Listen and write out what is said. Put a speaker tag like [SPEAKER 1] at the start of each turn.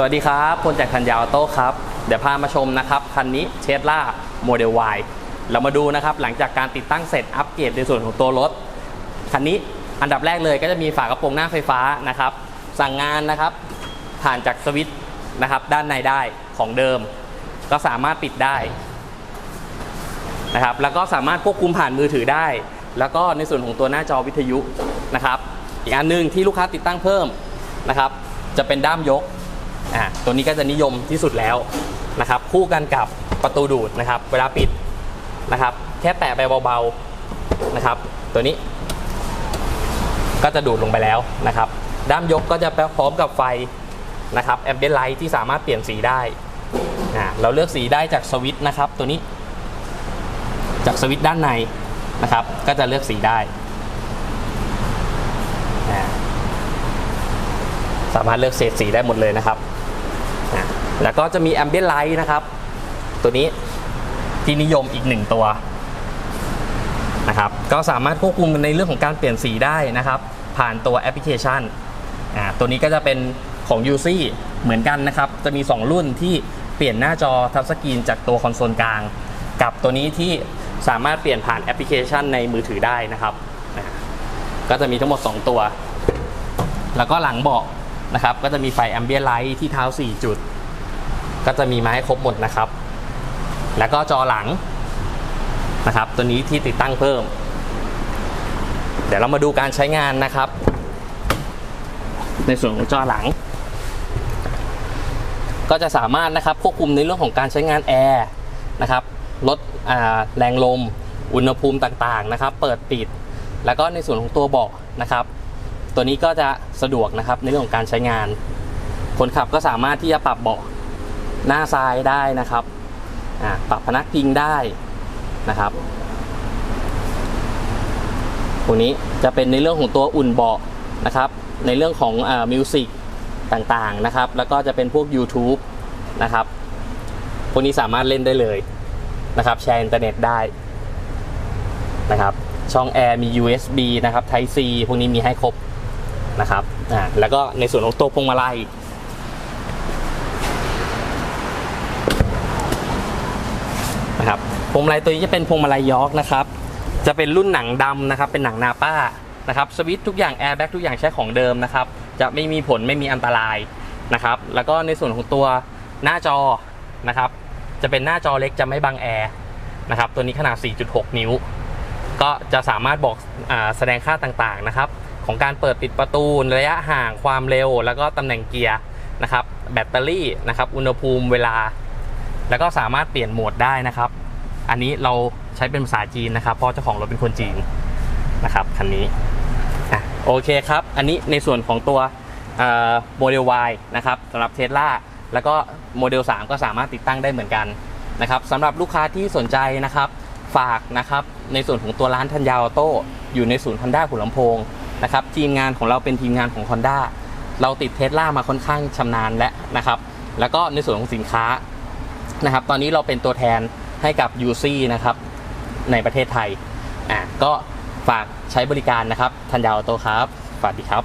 [SPEAKER 1] สวัสดีครับพลจากคันยาวออโต้ครับ เดี๋ยวพามาชมนะครับ คันนี้เชสล่าโมเดล Y เรามาดูนะครับ หลังจากการติดตั้งเสร็จอัปเกรดในส่วนของตัวรถ คันนี้อันดับแรกเลยก็จะมีฝากระโปรงหน้าไฟฟ้านะครับ สั่งงานนะครับ ผ่านจากสวิตช์นะครับ ด้านในได้ของเดิม ก็สามารถปิดได้นะครับ แล้วก็สามารถควบคุมผ่านมือถือได้ แล้วก็ในส่วนของตัวหน้าจอวิทยุนะครับ อีกอันหนึงที่ลูกค้าติดตั้งเพิ่มนะครับ จะเป็นด้ามยก อ่าตัวนี้ก็จะนิยมที่สุดแล้วนะครับคู่กันกับประตูดูดนะครับเวลาปิดนะครับแค่แตะไปเบาๆนะครับ ตัวนี้ ก็จะดูดลงไปแล้วนะครับด้ามยกก็จะไปพร้อมกับไฟนะครับแอมเบียนไลท์ที่สามารถเปลี่ยนสีได้เราเลือกสีได้จากสวิตช์นะครับตัวนี้ จากสวิตช์ด้านในนะครับ ก็จะเลือกสีได้อ่า สามารถเลือกเฉดสีได้หมดเลยนะครับ แล้วก็จะมีแอมเบียนไลท์นะครับ ตัวนี้ที่นิยมอีกหนึ่งตัวนะครับก็สามารถควบคุมในเรื่องของการเปลี่ยนสีได้นะครับ ผ่านตัวแอปพลิเคชันตัวนี้ก็จะเป็นของ u c เหมือนกันนะครับ จะมี 2 รุ่นที่เปลี่ยนหน้าจอทัชสกรีนจากตัวคอนโซลกลาง กับตัวนี้ที่สามารถเปลี่ยนผ่านแอปพลิเคชันในมือถือได้นะครับ ก็จะมีทั้งหมด 2 ตัว แล้วก็หลังเบาะ นะครับ ก็จะมีไฟแอมเบียไลท์ที่เท้า 4 จุด ก็จะมีมาให้ครบหมดนะครับ แล้วก็จอหลังนะครับ ตัวนี้ที่ติดตั้งเพิ่ม เดี๋ยวเรามาดูการใช้งานนะครับ ในส่วนของจอหลัง ก็จะสามารถนะครับควบคุมในเรื่องของการใช้งานแอร์นะครับลดแรงลม อุณหภูมิต่างๆนะครับ เปิดปิด แล้วก็ในส่วนของตัวเบาะนะครับ ตัวนี้ก็จะสะดวกนะครับในเรื่องของการใช้งาน คนขับก็สามารถที่จะปรับเบาะหน้าซ้ายได้นะครับปรับพนักพิงได้นะครับตรงนี้จะเป็นในเรื่องของตัวอุ่นเบาะนะครับ ในเรื่องของมิวสิกต่างๆนะครับ แล้วก็จะเป็นพวก YouTube นะครับ พวกนี้สามารถเล่นได้เลยนะครับ แชร์อินเทอร์เน็ตได้นะครับ ช่องแอร์มี USB นะครับ Type C พวกนี้มีให้ครบ นะครับอ่าแล้วก็ในส่วนของตัวพวงมาลัยนะครับพวงมาลัยตัวนี้จะเป็นพวงมาลัยยอร์กนะครับ จะเป็นรุ่นหนังดำนะครับ เป็นหนังนาป้านะครับสวิตช์ทุกอย่างแอร์แบ็กทุกอย่างใช้ของเดิมนะครับ จะไม่มีผลไม่มีอันตรายนะครับ แล้วก็ในส่วนของตัวหน้าจอนะครับ จะเป็นหน้าจอเล็กจะไม่บังแอร์นะครับ ตัวนี้ขนาด 4.6 นิ้ว ก็จะสามารถบอกอแสดงค่าต่างๆนะครับ ของการเปิดปิดประตูระยะห่างความเร็ว แล้วก็ตำแหน่งเกียร์นะครับ แบตเตอรี่นะครับอุณหภูมิเวลา แล้วก็สามารถเปลี่ยนโหมดได้นะครับ อันนี้เราใช้เป็นภาษาจีนนะครับเพราะเจ้าของรถเป็นคนจีนนะครับคันนี้อะโอเคครับ อันนี้ในส่วนของตัวโมเดล Y นะครับสำหรับเทสลาแล้วก็โมเดล 3 ก็สามารถติดตั้งได้เหมือนกันนะครับสำหรับลูกค้าที่สนใจนะครับ ฝากนะครับในส่วนของตัวร้านทัญญาออโต้อยู่ในศูนย์ Honda ขุนลำโพง นะครับทีมงานของเราเป็นทีมงานของ Honda เราติดเทสลามาค่อนข้างชำนาญและนะครับแล้วก็ในส่วนของสินค้านะครับตอนนี้เราเป็นตัวแทนให้กับ UC นะครับในประเทศไทยอะก็ฝากใช้บริการนะครับทันยาออโต้ครับสวัสดีครับ